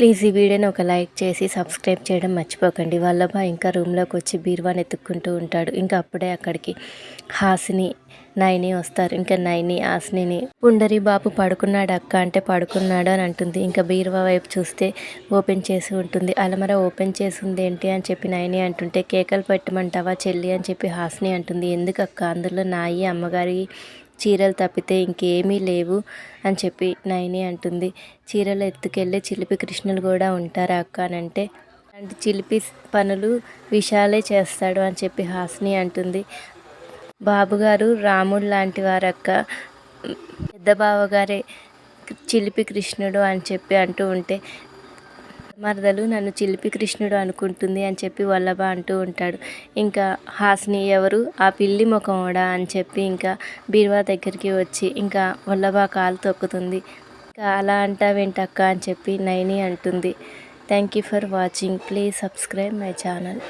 Please ఈ వీడియోని ఒక లైక్ చేసి సబ్స్క్రైబ్ చేయడం మర్చిపోకండి. వల్లభ ఇంకా రూమ్లోకి వచ్చి బీరువాని ఎత్తుక్కుంటూ ఉంటాడు. ఇంకా అప్పుడే అక్కడికి హాసిని నైని వస్తారు. ఇంకా నైని హాసినిని పుండరి బాబు పడుకున్నాడు అక్క అంటే పడుకున్నాడు అని అంటుంది. ఇంకా బీరువా వైపు చూస్తే ఓపెన్ చేసి ఉంటుంది. అలమర ఓపెన్ చేసింది ఏంటి? అని చెప్పి నైని అంటుంటే కేకలు పెట్టమంటావా చెల్లి? అని చెప్పి హాసిని అంటుంది. ఎందుకు అక్క అందులో నాయి అమ్మగారి చీరలు తప్పితే ఇంకేమీ లేవు అని చెప్పి నయని అంటుంది. చీరలు ఎత్తుకెళ్ళి చిలిపి కృష్ణులు కూడా ఉంటారా అక్క అని అంటే అలాంటి చిలిపి పనులు విశాలే చేస్తాడు అని చెప్పి హాసిని అంటుంది. బాబుగారు రాముడు లాంటి వారక్క పెద్ద బావగారే చిలిపి కృష్ణుడు అని చెప్పి అంటూ ఉంటే మరదలు నన్ను చిలిపి కృష్ణుడు అనుకుంటుంది అని చెప్పి వల్లభ అంటూ ఉంటాడు. ఇంకా హాస్ని ఎవరు? ఆ పిల్లి ముఖండా అని చెప్పి ఇంకా బీరువా దగ్గరికి వచ్చి ఇంకా వల్లభ కాలు తొక్కుతుంది. ఇంకా అలా అంటావేంటక్క అని చెప్పి నైని అంటుంది. Thank you for watching please subscribe my channel